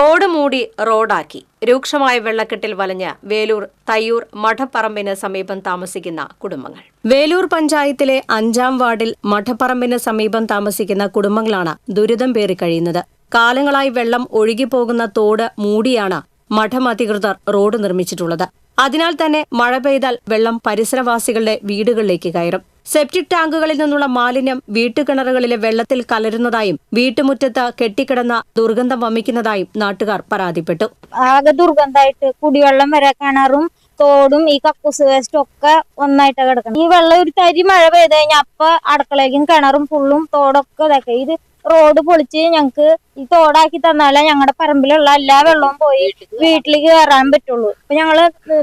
തോട് മൂടി റോഡാക്കി. രൂക്ഷമായ വെള്ളക്കെട്ടിൽ വലഞ്ഞ് വേലൂർ തയ്യൂർ മഠപ്പറമ്പിന് സമീപം താമസിക്കുന്ന കുടുംബങ്ങൾ. വേലൂർ പഞ്ചായത്തിലെ അഞ്ചാം വാർഡിൽ മഠപ്പറമ്പിന് സമീപം താമസിക്കുന്ന കുടുംബങ്ങളാണ് ദുരിതം പേറി കഴിയുന്നത്. കാലങ്ങളായി വെള്ളം ഒഴുകിപ്പോകുന്ന തോട് മൂടിയാണ് മഠം അധികൃതർ റോഡ് നിർമ്മിച്ചിട്ടുള്ളത്. അതിനാൽ തന്നെ മഴ പെയ്താൽ വെള്ളം പരിസരവാസികളുടെ വീടുകളിലേക്ക് കയറും. സെപ്റ്റിക് ടാങ്കുകളിൽ നിന്നുള്ള മാലിന്യം വീട്ടുകിണറുകളിലെ വെള്ളത്തിൽ കലരുന്നതായും വീട്ടുമുറ്റത്ത് കെട്ടിക്കിടന്ന ദുർഗന്ധം വമിക്കുന്നതായും നാട്ടുകാർ പരാതിപ്പെട്ടു. ആകെ ദുർഗന്ധമായിട്ട് കുടിവെള്ളം വരെ കിണറും തോടും ഈ കക്കൂസ് വേസ്റ്റും ഒക്കെ ഒന്നായിട്ട് കിടക്കണം ഈ വെള്ളം ഒരു തരി മഴ പെയ്ത് കഴിഞ്ഞാൽ അപ്പൊ അടുക്കളയ്ക്കും കിണറും ഫുള്ളും തോടൊക്കെ ഇതൊക്കെ. ഇത് റോഡ് പൊളിച്ച് ഞങ്ങക്ക് ഈ തോടാക്കി തന്നാലേ ഞങ്ങളുടെ പറമ്പിലുള്ള എല്ലാ വെള്ളവും പോയി വീട്ടിലേക്ക് കയറാൻ പറ്റുള്ളൂ. അപ്പൊ ഞങ്ങൾ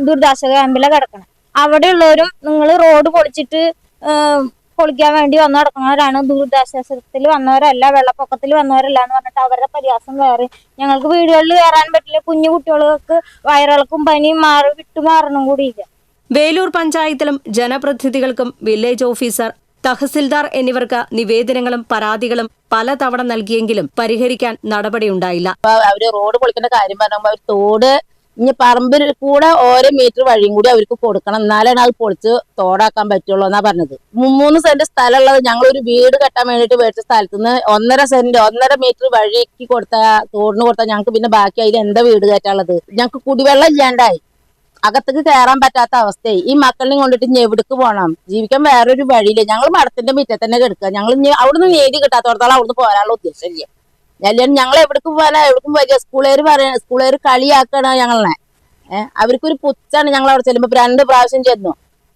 ദുരിതാശ്വാസ ക്യാമ്പിലെ കിടക്കണം. അവിടെ ഉള്ളവരും നിങ്ങൾ റോഡ് പൊളിച്ചിട്ട് പൊളിക്കാൻ വേണ്ടി വന്നു നടക്കുന്നവരാണ് ദുരിതാശ്വാസത്തിൽ വന്നവരല്ല വെള്ളപ്പൊക്കത്തിൽ വന്നവരല്ല എന്ന് പറഞ്ഞിട്ട് അവരുടെ പരിഹാസം വേറെ. ഞങ്ങൾക്ക് വീടുകളിൽ കയറാൻ പറ്റില്ല. കുഞ്ഞു കുട്ടികൾക്ക് വയറിളക്കും പനിയും മാറി വിട്ടുമാറണം കൂടിയില്ല. വേലൂർ പഞ്ചായത്തിലും ജനപ്രതിനിധികൾക്കും വില്ലേജ് ഓഫീസർ തഹസിൽദാർ എന്നിവർക്ക് നിവേദനങ്ങളും പരാതികളും പലതവണ നൽകിയെങ്കിലും പരിഹരിക്കാൻ നടപടിയുണ്ടായില്ല. അവർ റോഡ് പൊളിക്കുന്ന കാര്യം പറഞ്ഞപ്പോ തോട് ഇനി പറമ്പിൽ കൂടെ ഓരോ മീറ്റർ വഴിയും കൂടി അവർക്ക് കൊടുക്കണം. എന്നാലാണ് അത് പൊളിച്ച് തോടാക്കാൻ പറ്റുള്ളൂ എന്നാ പറഞ്ഞത്. മൂന്ന് സെന്റ് സ്ഥലമുള്ളത് ഞങ്ങൾ ഒരു വീട് കെട്ടാൻ വേണ്ടിട്ട് മേടിച്ച സ്ഥലത്ത് നിന്ന് ഒന്നര സെന്റ് ഒന്നര മീറ്റർ വഴിക്ക് കൊടുത്ത തോടിന് കൊടുത്താൽ ഞങ്ങൾക്ക് പിന്നെ ബാക്കി അതിൽ എന്താ വീട് കയറ്റാനുള്ളത്? ഞങ്ങൾക്ക് കുടിവെള്ളം ഇല്ലാണ്ടായി. അകത്തേക്ക് കയറാൻ പറ്റാത്ത അവസ്ഥയായി. ഈ മക്കളിനെ കൊണ്ടിട്ട് ഇനി എവിടേക്ക് പോകണം ജീവിക്കാൻ വേറൊരു വഴിയില്ല. ഞങ്ങൾ മഠത്തിന്റെ മുറ്റത്ത് തന്നെ കിടക്കുക. ഞങ്ങൾ ഇനി അവിടുന്ന് നേടി കിട്ടാത്തോടത്തോളം അവിടുന്ന് പോരാനുള്ള ഉദ്ദേശമില്ല അല്ലെങ്കിൽ ഞങ്ങൾ എവിടേക്കും പോകാനാ എവിടേക്കും പോയി സ്കൂളുകാർ പറയണ സ്കൂളുകാർ കളിയാക്കണ ഞങ്ങളെ. ഏഹ് അവർക്കൊരു പുച്ഛാണ് ഞങ്ങൾ അവിടെ ചെല്ലുമ്പോ. രണ്ട് പ്രാവശ്യം ചെന്നു.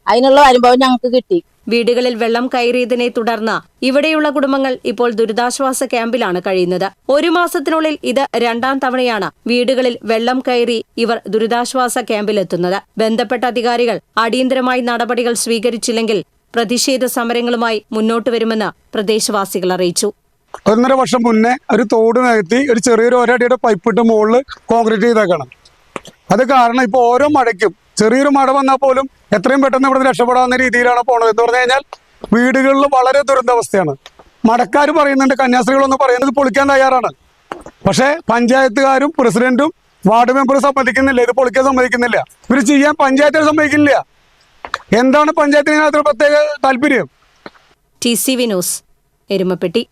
അതിനുള്ള അനുഭവം ഞങ്ങൾക്ക് കിട്ടി. വീടുകളിൽ വെള്ളം കയറിയതിനെ തുടർന്ന് ഇവിടെയുള്ള കുടുംബങ്ങൾ ഇപ്പോൾ ദുരിതാശ്വാസ ക്യാമ്പിലാണ് കഴിയുന്നത്. ഒരു മാസത്തിനുള്ളിൽ ഇത് രണ്ടാം തവണയാണ് വീടുകളിൽ വെള്ളം കയറി ഇവർ ദുരിതാശ്വാസ ക്യാമ്പിലെത്തുന്നത്. ബന്ധപ്പെട്ട അധികാരികൾ അടിയന്തരമായി നടപടികൾ സ്വീകരിച്ചില്ലെങ്കിൽ പ്രതിഷേധ സമരങ്ങളുമായി മുന്നോട്ട് വരുമെന്ന് പ്രദേശവാസികൾ അറിയിച്ചു. ഒന്നര വർഷം മുന്നേ ഒരു തോട് നികത്തി ഒരു ചെറിയൊരു ഒരടിയുടെ പൈപ്പ് ഇട്ട് മുകളിൽ കോൺക്രീറ്റ് ചെയ്തേക്കണം. അത് കാരണം ഇപ്പോൾ ഓരോ മഴയ്ക്കും ചെറിയൊരു മഴ വന്നാൽ പോലും എത്രയും പെട്ടെന്ന് ഇവിടുന്ന് രക്ഷപ്പെടാവുന്ന രീതിയിലാണ് പോണത്. എന്ന് പറഞ്ഞു കഴിഞ്ഞാൽ വീടുകളിൽ വളരെ ദുരന്താവസ്ഥയാണ്. മടക്കാർ പറയുന്നുണ്ട് കന്യാസ്ത്രീകളൊന്നും പറയുന്നത് പൊളിക്കാൻ തയ്യാറാണ്. പക്ഷേ പഞ്ചായത്തുകാരും പ്രസിഡന്റും വാർഡ് മെമ്പറും സമ്മതിക്കുന്നില്ല. ഇത് പൊളിക്കാൻ സമ്മതിക്കുന്നില്ല. ഇവർ ചെയ്യാൻ പഞ്ചായത്തിൽ സമ്മതിക്കുന്നില്ല. എന്താണ് പഞ്ചായത്തിന് ഇതിനകത്ത് പ്രത്യേക താല്പര്യം? T C V news Erumapetty.